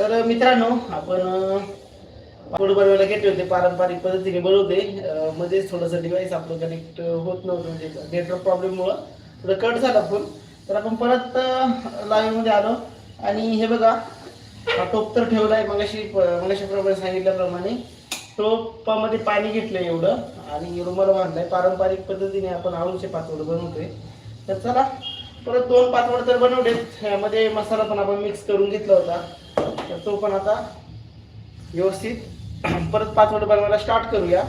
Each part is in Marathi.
तर मित्रांनो आपण पापड बनवायला घेतले होते पारंपरिक पद्धतीने बनवते अं, मध्येच थोडंसं डिवाइस आपलं कनेक्ट होत नव्हतं म्हणजे नेटवर्क प्रॉब्लेममुळं थोडं कट झाला फोन तर आपण परत लाईव्हमध्ये आलो. आणि हे बघा हा टोप तर ठेवलाय मगाशी मगाशी मगाशीप्रमाणे सांगितल्याप्रमाणे. टोपामध्ये पाणी घेतलंय एवढं आणि रुमाल बांधलाय. पारंपरिक पद्धतीने आपण आळूचे पातवड बनवतोय. तर चला परत दोन पातवड तर बनवलेत. मध्ये मसाला पण आपण मिक्स करून घेतला होता. तर तो पण आता व्यवस्थित परत पाचवड बनवायला स्टार्ट करूया.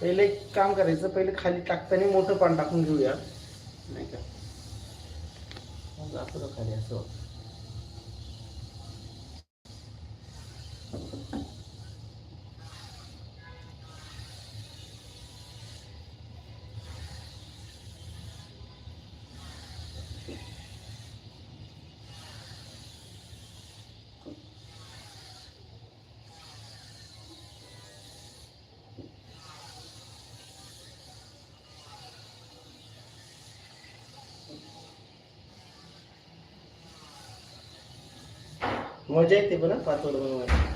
पहिले एक काम करायचं पहिले खाली टाकताना मोठं पान टाकून घेऊया. नाही का? खाली असं. मजा येते पण पातोड बनवायला.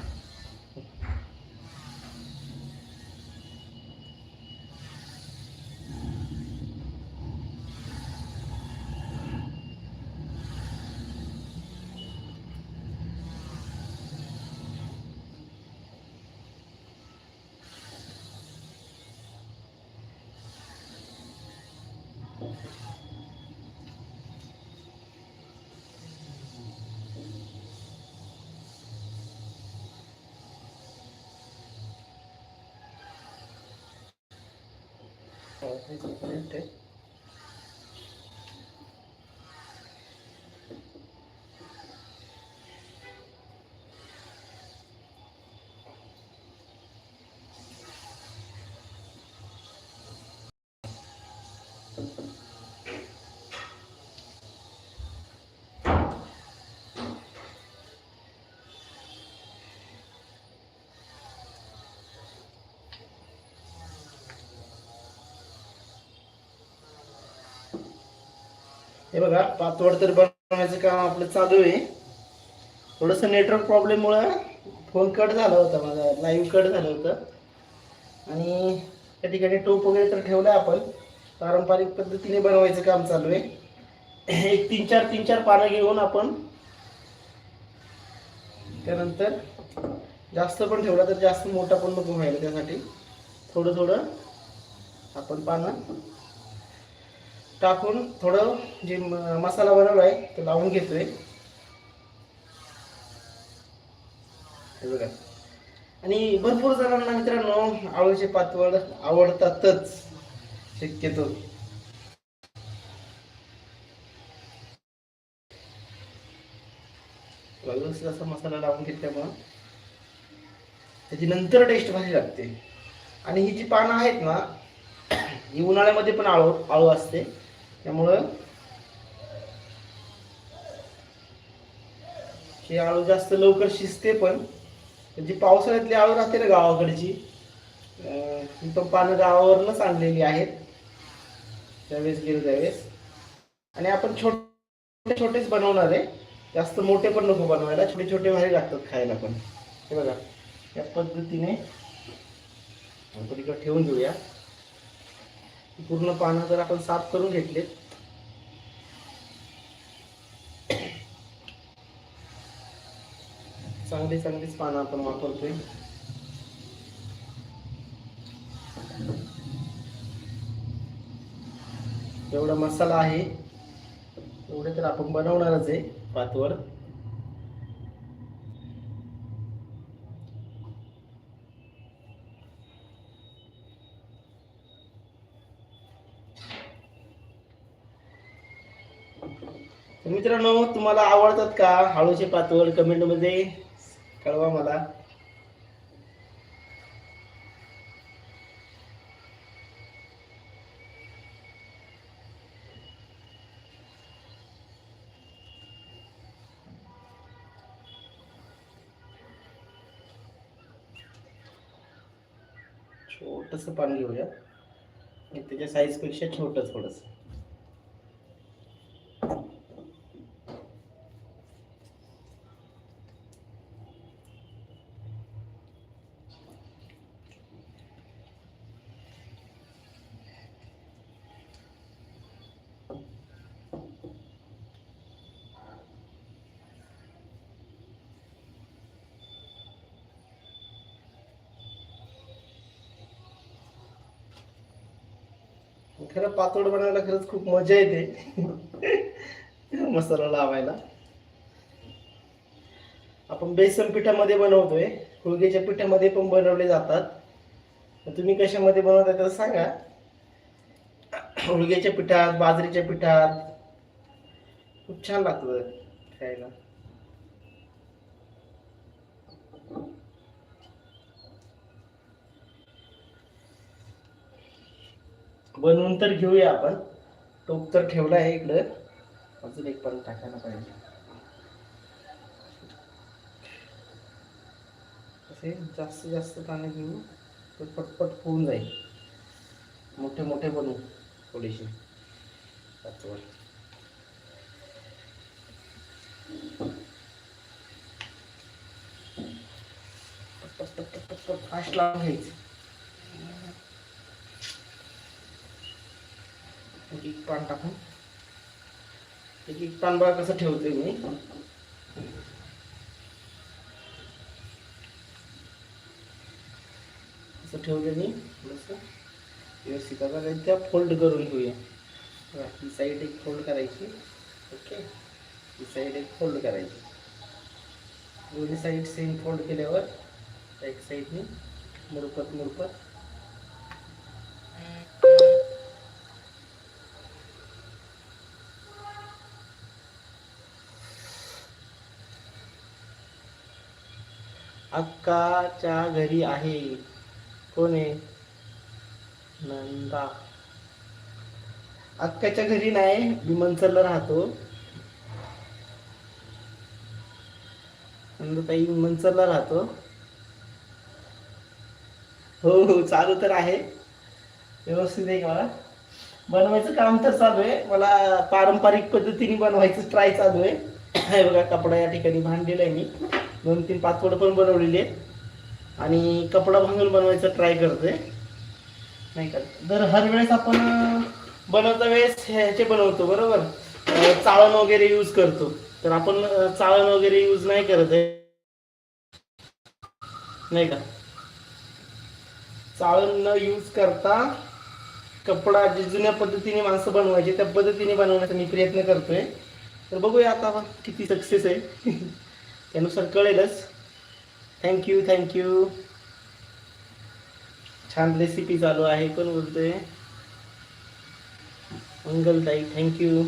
हो, हे हे बघा पातवड तर बनवण्याचं काम आपलं चालू आहे. थोडंसं नेटवर्क प्रॉब्लेममुळं फोन कट झाला होता माझा लाईव्ह कट झालं होतं. आणि त्या ठिकाणी टोप वगैरे तर ठेवला आपण. पारंपरिक पद्धतीने बनवायचं काम चालू आहे. एक तीन चार तीन चार पानं घेऊन आपण त्यानंतर जास्त पण ठेवला तर जास्त मोठा पण नको व्हायला त्यासाठी. थोडं थोडं आपण पानं टाकून थोडं जे मसाला बनवला आहे तो लावून घेतोय. हे बघा. आणि भरपूर जणांना मित्रांनो आळूचे पातवड आवडतातच. शक्यतो. व्यवस्थित असा मसाला लावून घेतल्यामुळं त्याची नंतर टेस्ट भारी लागते. आणि ही जी पानं आहेत ना ही उन्हाळ्यामध्ये पण आळू आळू असते. त्यामुळं हे आळू जास्त लवकर शिजते पण जी पावसाळ्यातली आळू राहते ना गावाकडची ही पण पानं गावावरूनच आणलेली आहेत. त्यावेळेस गेलो त्यावेळेस. आणि आपण छोटे छोटेच बनवणार आहे. जास्त मोठे पण नको बनवायला छोटे छोटे भारी लागतात खायला पण. हे बघा या पद्धतीने आपण इकडं ठेवून घेऊया. पूर्ण पानं जर आपण साफ करून घेतले. चांगली चांगलीच पानं आपण वापरतोय. एवढा मसाला आहे. एवढे तर आपण बनवणारच आहे पातवड मित्रांनो तुम्हाला आवडतात का हळूचे पातळ कमेंट कमेंटमध्ये कळवा मला. छोटस पान घेऊया. आणि त्याच्या साईजपेक्षा छोटं थोडंसं. खरं पातोड बनवायला खरंच खूप मजा येते. मसाला लावायला. आपण बेसन पिठामध्ये बनवतोय. हुळगेच्या पिठामध्ये पण बनवले जातात. तुम्ही कशामध्ये बनवता तर सांगा. होळग्याच्या पिठात बाजरीच्या पिठात. खूप छान लागतं खायला. बनवून तर घेऊया आपण. टोप तर ठेवला आहे इकडं. अजून एक पण टाकायला पाहिजे. असे जास्तीत जास्त पाणी घेऊ तर पटपट होऊन जाईल. मोठे मोठे बनवू थोडीशी फास्ट लावून घ्यायचं. एक एक पान टाकून. एक एक पान बघा कसं ठेवते मी. असं मी व्यवस्थित. आता त्या फोल्ड करून घेऊया. ही साईड एक फोल्ड करायची. ओके? ही साईड एक फोल्ड करायची. दोन्ही साईड सेम फोल्ड केल्यावर एक साईडने मुरपत मुरपत अक्काच्या घरी आहे. कोण? आहे नंदा. अक्काच्या घरी नाही मी राहतो. नंदाताई मनसरला राहतो. हो हो चालू तर आहे. व्यवस्थित आहे का? मला बनवायचं काम तर चालू आहे. मला पारंपरिक पद्धतीने बनवायचं ट्राय चालू आहे. हे बघा कपडा या ठिकाणी भांडलेला आहे मी. दोन तीन पाचवड पण बनवलेली आहेत. आणि कपडा भांगून बनवायचं ट्राय करतोय. नाही का? दर हर वेळेस आपण बनवता वेळेस ह्याचे बनवतो बरोबर? चाळण वगैरे यूज करतो. तर आपण चाळण वगैरे यूज नाही करत आहे. नाही का? चाळण न यूज करता कपडा जे जुन्या पद्धतीने माणसं बनवायचे त्या पद्धतीने बनवण्याचा मी प्रयत्न करतोय. तर बघूया आता किती सक्सेस आहे. त्यानुसार कळेलच. थँक्यू थँक्यू छान रेसिपी चालू आहे कोण बोलतोय. मंगलताई थँक्यू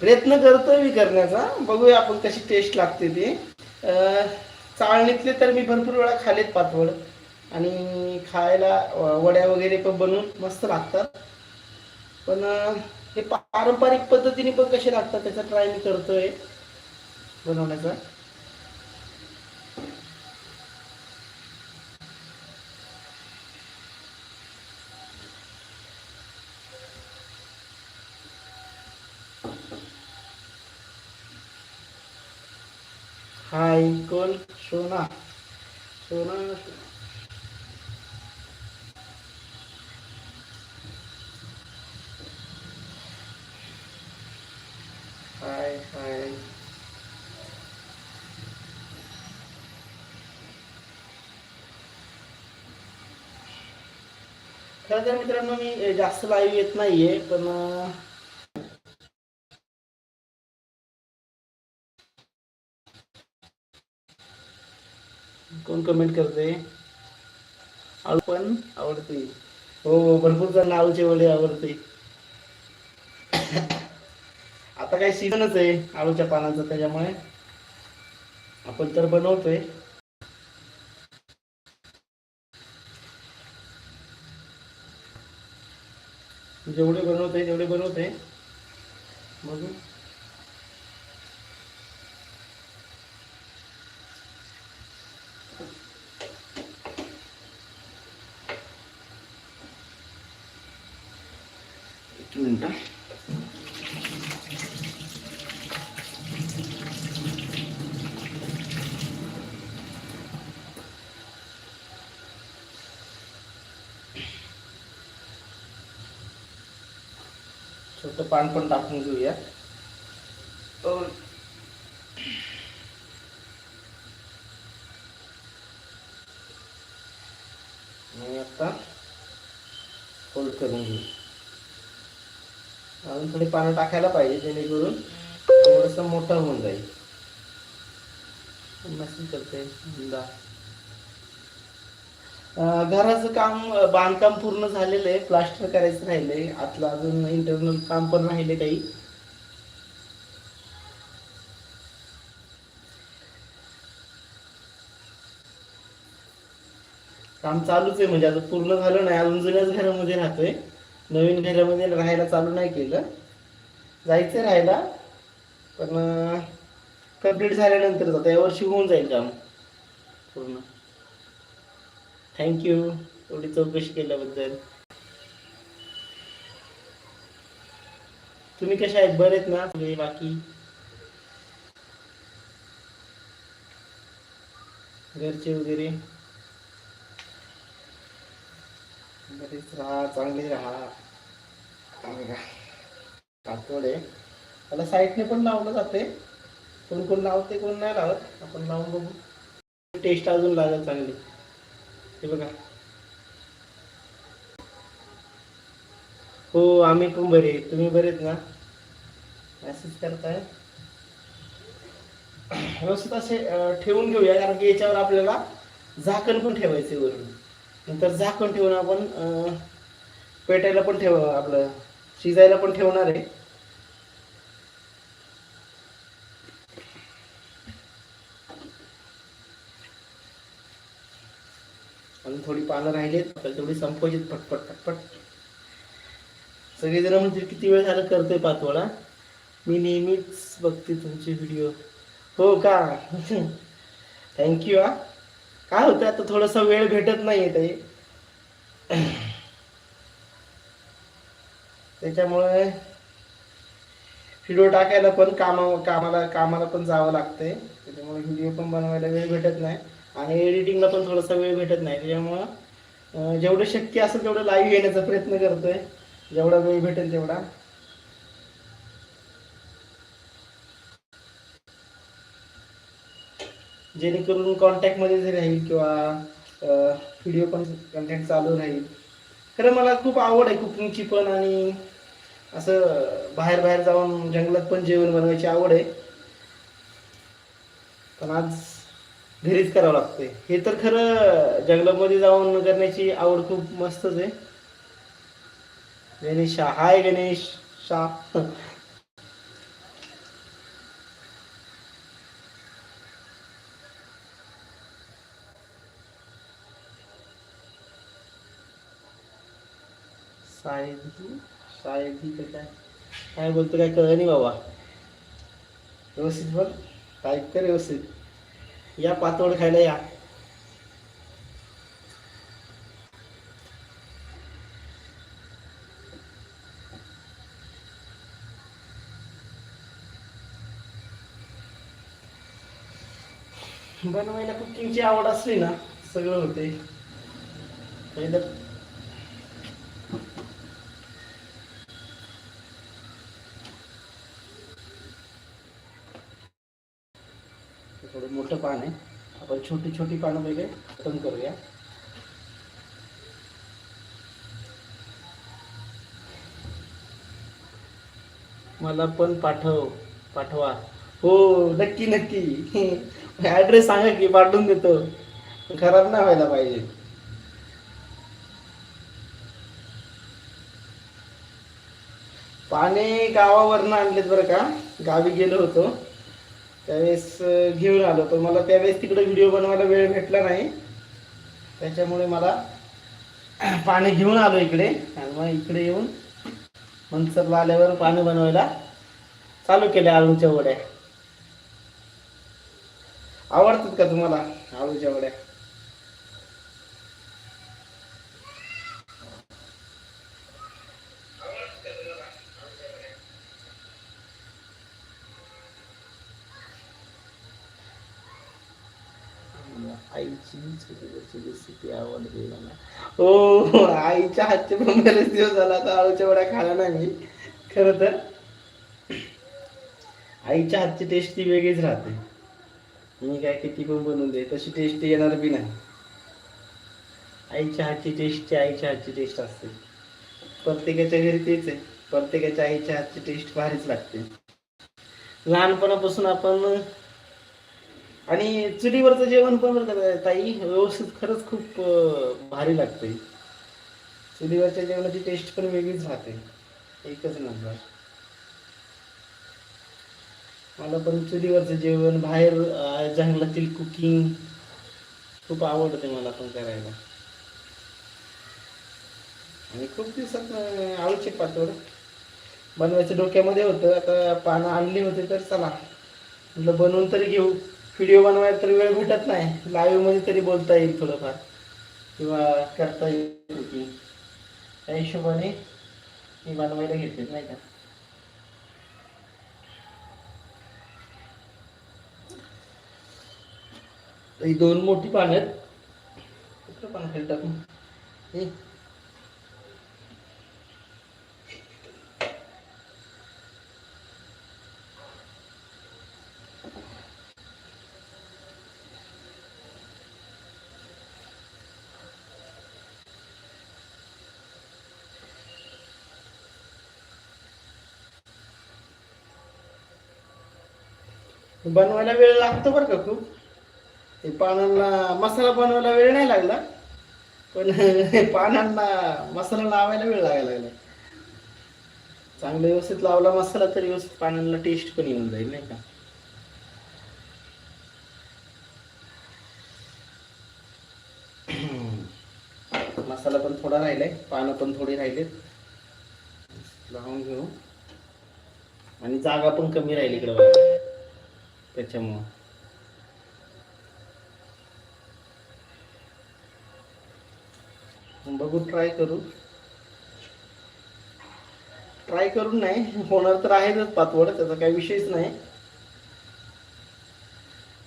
प्रयत्न करतोय मी करण्याचा. बघूया आपण कशी टेस्ट लागते ते. चाळणीतले तर मी भरपूर वेळा खालेत पातवड आणि खायला वड्या वगैरे पण बनवून मस्त लागतात. पण हे पारंपरिक पद्धतीने पण कसे लागतात? त्याचा ट्राय मी करतोय. बनवण्याचा. हाय कोण? सोना. सोना हाय हाय खरं तर मित्रांनो मी जास्त लाईव्ह येत नाहीये पण कोण कमेंट करते आळू पण आवडते हो, हो भरपूर जण आळूचे वडे आवडते आता काही सीझनच आहे आळूच्या पानाचं त्याच्यामुळे आपण तर बनवतोय. जेवढे बनवतोय तेवढे बनवतोय बघू. एक मिनटं छोटं पान पण टाकून घेऊया तर आणि आता फोल्ड करून घेऊ अजून थोडी पानं टाकायला पाहिजे जेणेकरून थोडंसं मोठं होऊन जाईल मेसेज करते दा. घराचं काम बांधकाम पूर्ण झालेलं आहे प्लास्टर करायचं राहिलंय. आतलं अजून इंटरनल काम पण राहिले काही. काम चालूच आहे म्हणजे आता पूर्ण झालं नाही. अजून जुन्याच घरामध्ये राहतोय. नवीन घरामध्ये राहायला चालू नाही केलं. जायचं राहायला पण कंप्लीट झाल्यानंतर आता यावर्षी होऊन जाईल काम पूर्ण. थँक्यू एवढी चौकशी केल्याबद्दल. तुम्ही कशा आहेत? बरे आहेत ना? सगळे बाकी? घरचे वगैरे? बरेच राहा चांगले राहा. कातोड आहे. मला साईडने पण लावलं जाते कोण कोण लावते कोण नाही लावत. आपण लावून बघू. टेस्ट अजून लागेल चांगली. हे बघा. हो आम्ही पण बरे. तुम्ही बरे आहेत ना? मेसेज करताय? व्यवस्थित असे ठेवून घेऊया. कारण की याच्यावर आपल्याला झाकण पण ठेवायचे वरून. नंतर झाकण ठेवून आपण पेटायला पण ठेव आपलं शिजायला पण ठेवणार आहे अजून थोडी पानं राहिलेत आपल्याला तेवढी संपवायची पटपट पटपट. सगळेजण म्हणतील किती वेळ झालं करतोय पातोळा? मी नेहमीच बघते तुमचे व्हिडिओ. हो का? थँक्यू हा. काय होतं आता थोडासा वेळ भेटत नाही आहे ते त्याच्यामुळे व्हिडिओ टाकायला पण कामा कामाला कामाला पण जावं लागतंय. त्याच्यामुळे व्हिडिओ पण बनवायला वेळ भेटत नाही. आणि एडिटिंगला पण थोडासा वेळ भेटत नाही. त्याच्यामुळं जेवढं शक्य असेल तेवढं लाईव्ह येण्याचा प्रयत्न करतोय. जेवढा वेळ भेटेल तेवढा. जेणेकरून कॉन्टॅक्टमध्ये जे राहील किंवा व्हिडिओ पण कंटेंट चालू राहील. खरं मला खूप आवड आहे कुकिंगची पण आणि असं बाहेर बाहेर जाऊन जंगलात पण जेवण बनवायची आवड आहे. पण आज घरीच करावं लागतंय. हे तर खरं जंगलामध्ये जाऊन करण्याची आवड खूप मस्तच आहे. गणेश हाय गणेश शाह. सायदी? सायदी काय? काय बोलतो काय कळलं नाही बाबा. व्यवस्थित बोल. टाईप कर व्यवस्थित. या पातोड खायला या. बनवायला कुकिंगची आवड असली ना सगळं होते पहिलं थोडं मोठं पान आहे आपण छोटी छोटी पानं पहिले खतम करूया. मला पण पाठव पाठवा. हो नक्की नक्की. ॲड्रेस सांगा की पाठवून देतो. खराब नाही व्हायला पाहिजे. पाने गावावरनं आणलेत बरं का? गावी गेलो होतो. त्यावेळेस घेऊन आलो. तर मला त्यावेळेस तिकडे व्हिडिओ बनवायला वेळ भेटला नाही. त्याच्यामुळे मला पाणी घेऊन आलो इकडे. आणि मग इकडे येऊन मनसरला आल्यावर पाणी बनवायला चालू केले आळूच्या वड्या. आवडतात का तुम्हाला आळूच्या वड्या? आईची छोटी रेसिपी आवडते मला. हो आईच्या हातचे पण बरेच दिवस झाला आता आळूच्या वड्या खाला नाही मी खरं तर. आईच्या हातची टेस्ट ती वेगळीच राहते. मी काय किती पण बनवून दे तशी टेस्ट येणार बी नाही. आईच्या हातची टेस्ट आईच्या हातची टेस्ट असते. प्रत्येकाच्या घरी तेच आहे. प्रत्येकाच्या आईच्या हातची टेस्ट भारीच लागते. लहानपणापासून आपण आणि चुलीवरचं जेवण पण बरं ताई व्यवस्थित खरंच खूप भारी लागते चुलीवरच्या जेवणाची टेस्ट पण वेगळीच राहते. एकच नंबर मला पण चुलीवरचं जेवण बाहेर जंगलातील कुकिंग खूप आवडते मला पण करायला. आणि खूप दिवसात आवडचे पातोड बनवायचं डोक्यामध्ये होतं आता पानं आणली होते तर चला. म्हटलं बनवून तरी घेऊ. व्हिडिओ बनवायला तर वेळ भेटत नाही. लाईव्हमध्ये तरी बोलता येईल थोडंफार. किंवा करता येईल कुकिंग त्या हिशोबाने मी बनवायला घेते नाही का? ही दोन मोठी पानं आहेत. कुठलं पान खाली टाकून बनवायला वेळ लागतो बरं का खूप. ते पानांना मसाला बनवायला वेळ नाही लागला. पण पानांना मसाला लावायला वेळ लागायला लागला. चांगला व्यवस्थित लावला मसाला तर व्यवस्थित पानांना टेस्ट पण येऊन जाईल नाही का? मसाला पण थोडा राहिलाय पानं पण थोडी राहिलेत. लावून घेऊ. आणि जागा पण कमी राहिली इकडे बघा. त्याच्यामुळं. बघू ट्राय करू. ट्राय करून नाही होणार तर आहेच पातवड त्याचा काही विषयच नाही.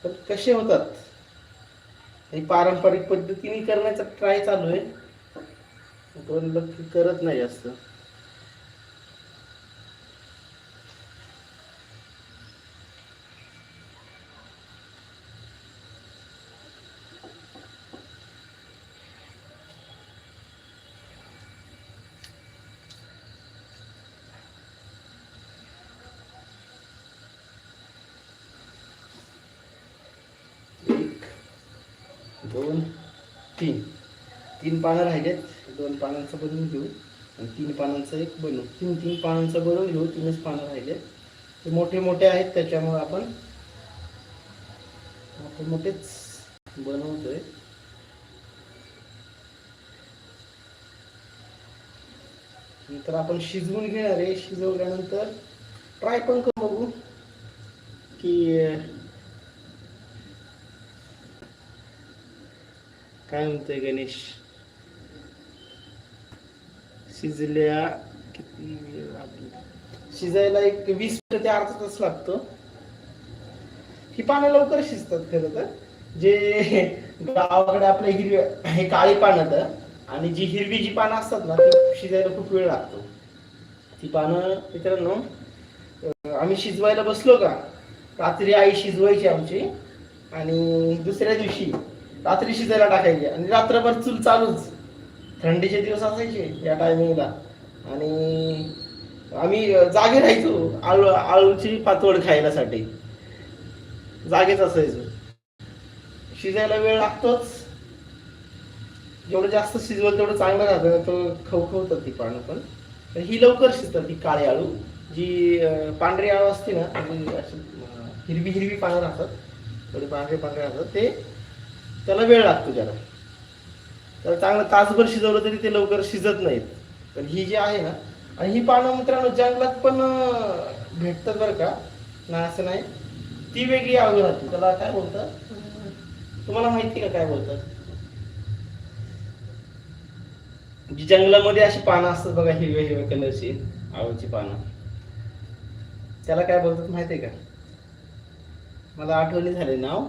पण कसे होतात? हे पारंपरिक पद्धतीने करण्याचा ट्राय चालू आहे. पण लक्की करत नाही जास्त एक दोन तीन तीन पानं राहिलेत. दोन पानांचं बनवून घेऊ. आणि तीन पानांचं एक बनवू. तीन तीन पानांचं बनवून घेऊ. तीनच पानं राहिलेत. ते मोठे मोठे आहेत. त्याच्यामुळे आपण मोठे मोठेच बनवतोय. नंतर आपण शिजवून घेणार आहे. शिजवल्यानंतर ट्राय पण करू बघू की काय म्हणतोय गणेश? शिजल्या किती वेळ लागला? शिजायला एक वीस ते अर्धा तास लागतो. ही पानं लवकर शिजतात खरं तर. जे गावाकडे आपल्या हिरव्या हे काळी पानं तर आणि जी हिरवी जी पानं असतात ना ती शिजायला खूप वेळ लागतो. ती पानं मित्रांनो आम्ही शिजवायला बसलो का रात्री आई शिजवायची आमची आणि दुसऱ्या दिवशी रात्री शिजायला टाकायची. आणि रात्रभर चूल चालूच. थंडीचे दिवस असायचे या टायमिंगला आणि आम्ही जागे राहायचो आळू आळूची पातोड खायलासाठी. जागेच असायचो. शिजायला वेळ लागतोच. जेवढं जास्त शिजवलं तेवढं चांगलं राहतं तो खवखवतात ती पानं पण. तर ही लवकर शिजतात ती काळी आळू जी पांढरी आळू असते ना अशी, हिरवी हिरवी पानं राहतात. थोडी पांढरे पांढरे राहतात. ते त्याला वेळ लागतो ज्याला. तर चांगलं तासभर शिजवलं तरी ते लवकर शिजत नाहीत. पण ही जी आहे ना आणि ही पानं मित्रांनो जंगलात पण भेटतात बरं का. ना असं नाही. ती वेगळी आळू राहते त्याला काय बोलतात? तुम्हाला माहिती का काय बोलतात? जी जंगलामध्ये अशी पानं असतात बघा हिरव्या हिरव्या कलरची आळूची पानं. त्याला काय बोलतात माहिती आहे का? मला आठवणी झाले नाव.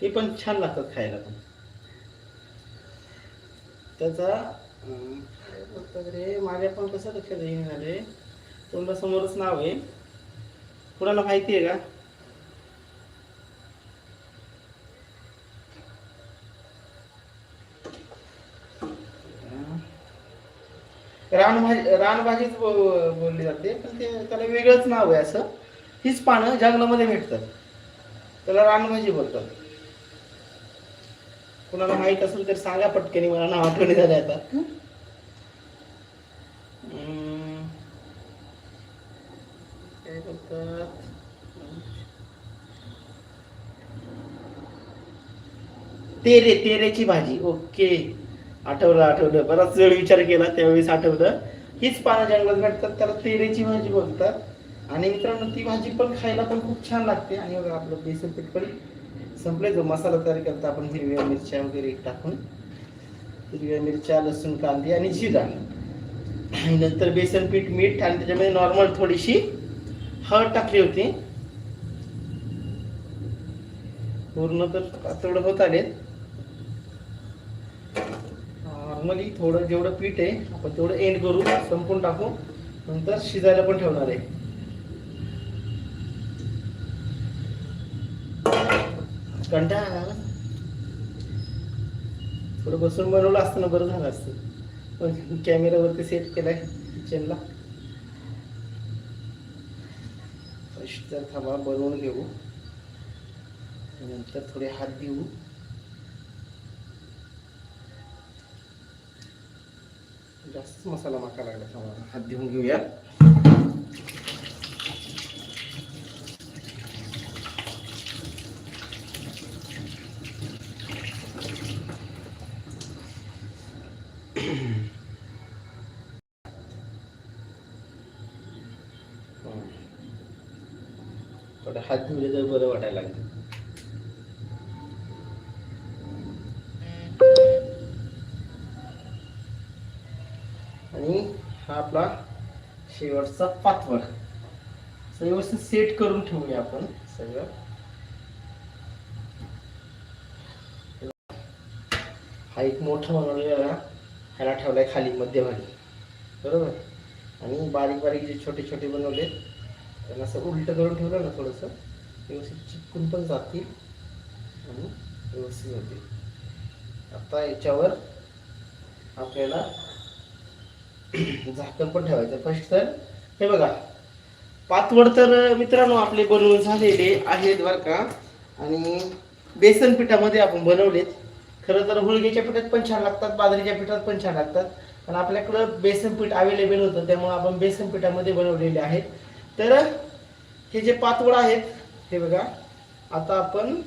ते पण छान लागतात खायला पण. त्याचा काय रे? माझ्या पण कसं लक्षात येईन झाले तोंडा समोरच नाव आहे. कुणाला माहिती आहे का? रानभाजी रानभाजीच बो- बोलली जाते पण ते त्याला वेगळंच नाव आहे असं. हीच पानं जंगलामध्ये भेटतात त्याला रानभाजी बोलतात. कुणाला माहीत असेल तर सांगा पटकनी मला नाव आठवणी झाले आता. काय बोलतात? तेरे तेरेची भाजी. ओके. आठवलं आठवलं. बराच वेळ विचार केला त्यावेळेस आठवलं. हीच पानं जंगलात भेटतात त्याला तेरेची भाजी बोलतात. आणि मित्रांनो ती भाजी पण खायला पण खूप छान लागते. आणि बघा आपलं बेसन पीठ पण संपले जो मसाला तयार करता आपण हिरव्या मिरच्या वगैरे टाकून. हिरव्या मिरच्या लसूण कांदे आणि जिरा. आणि नंतर बेसन पीठ मीठ आणि त्याच्यामध्ये नॉर्मल थोडीशी हळद टाकली होती. पूर्ण तर तेवढं होत आले नॉर्मली थोडं जेवढं पीठ आहे आपण तेवढं एंड करू संपून टाकू नंतर शिजायला पण ठेवणार आहे. कंटाळा आला थोडं बसून बनवलं असतं ना बरं झालं असतं. पण कॅमेरावरती सेट केलाय किचनला तर थांबा बनवून घेऊ. नंतर थोडे हात देऊ जास्त मसाला माका लागला थांबा हात देऊन घेऊया थोडं हात धुले तर बरं हा आपला शेवटचा पाचवड व्यवस्थित सेट करून ठेवूया आपण सगळं. हा एक मोठा बनवलेला ह्याला ठेवलाय खाली मध्यभागी. बरोबर? आणि बारीक बारीक जे छोटे छोटे बनवले त्यांना असं उलट करून ठेवलं ना थोडंसं व्यवस्थित चिपकून पण जातील आणि व्यवस्थित होतील. आता याच्यावर आपल्याला झाकण पण ठेवायचं. फर्स्ट तर हे बघा. पातवड तर मित्रांनो आपले बनवून झालेले आहेत बरं का. आणि बेसन पिठामध्ये आपण बनवलेत. खरं तर हुळगेच्या पिठात पण छान लागतात बाजरीच्या पिठात पण छान लागतात. पण आपल्याकडं बेसन पीठ अवेलेबल होतं त्यामुळे आपण बेसन पिठामध्ये बनवलेले आहेत. तर हे जे पातवड आहेत हे बघा. आता आपण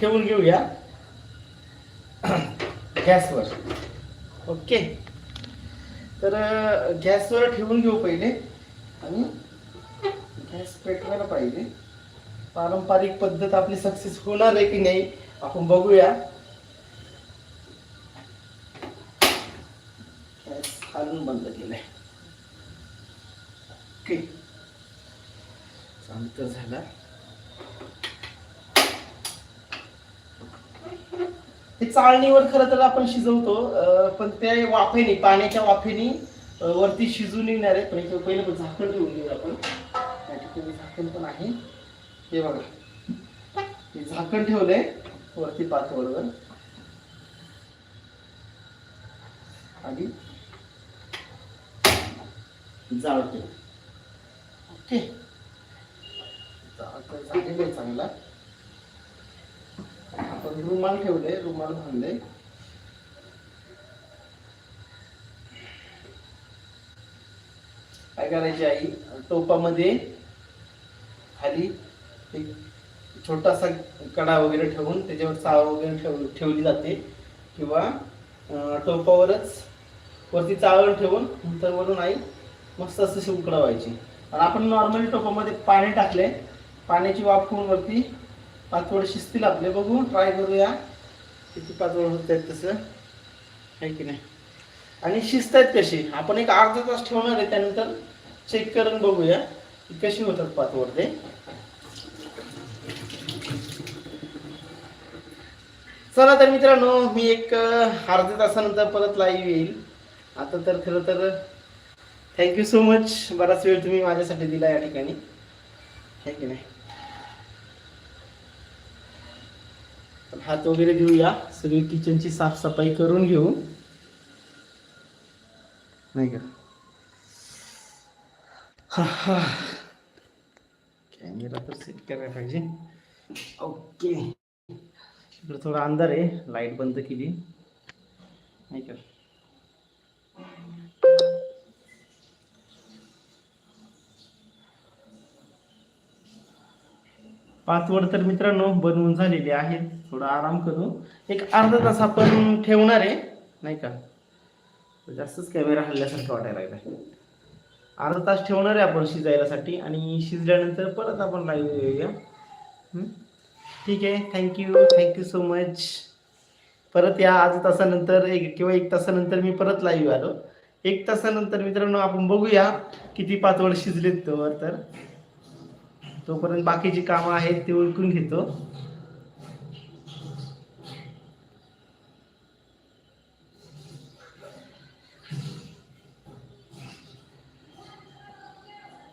ठेवून घेऊया. गॅसवर ओके. तर गॅसवर ठेवून घेऊ पहिले आणि गॅस पेटवायला पाहिजे. पारंपरिक पद्धत आपली सक्सेस होणार आहे की नाही आपण बघूया. गॅस खालून बंद केलाय. ओके. चालू झाला. ते चाळणीवर खरं तर आपण शिजवतो पण ते वाफेने पाण्याच्या वाफेने वरती शिजून येणार आहे. पण इथं पहिलं पण झाकण ठेवून घेऊ आपण. या ठिकाणी झाकण पण आहे. हे बघा. हे झाकण ठेवलंय वरती पातवडवर आणि जाळतो ओके. झालेलं आहे चांगला आपण रुमाल ठेवले रुमाल बांधले. काय करायची आई? टोपामध्ये खाली एक छोटासा कडा वगैरे ठेवून त्याच्यावर चाळ वगैरे ठेव ठेवली जाते. किंवा टोपावरच वरती चाळण ठेवून नंतर वरून आई मस्त असं शिवकडा व्हायची आणि आपण नॉर्मली टोपामध्ये पाणी टाकले. पाण्याची वाफ होऊन वरती पाचवड शिजतील आपले बघू ट्राय करूया. किती पाचवड होत आहेत तसं. आहे की नाही? आणि शिजत आहेत कशी? आपण एक अर्धा तास ठेवणार आहे त्यानंतर चेक करून बघूया कशी होतात पाचवड ते. चला तर मित्रांनो मी एक अर्ध्या तासानंतर परत लाईव्ह येईल. आता तर खरं तर थँक्यू सो मच बराच वेळ तुम्ही माझ्यासाठी दिला या ठिकाणी. आहे की नाही? हात वगैरे घेऊया. सगळी किचनची साफसफाई करून घेऊ. नाही का? हा हा. कॅमेरा तर सेट करायला पाहिजे. ओके इकडे थोडा अंधार आहे. लाइट बंद केली. नाही का? पाचवड तर मित्रांनो बनवून झालेली आहेत. थोडा आराम करू. एक अर्धा तास आपण ठेवणार आहे. नाही का? जास्तच कॅमेरा हल्ल्यासारखं वाटायला लागला अर्धा तास ठेवणार आहे आपण शिजायलासाठी आणि शिजल्यानंतर परत आपण लाईव्ह येऊया. ठीक आहे. थँक्यू थँक्यू सो मच परत या अर्धा तासानंतर एक किंवा एक तासानंतर मी परत लाईव्ह आलो. एक तासानंतर मित्रांनो आपण बघूया किती पाचवड शिजलेत तर. तोपर्यंत बाकीची कामं आहेत ते ओळखून घेतो.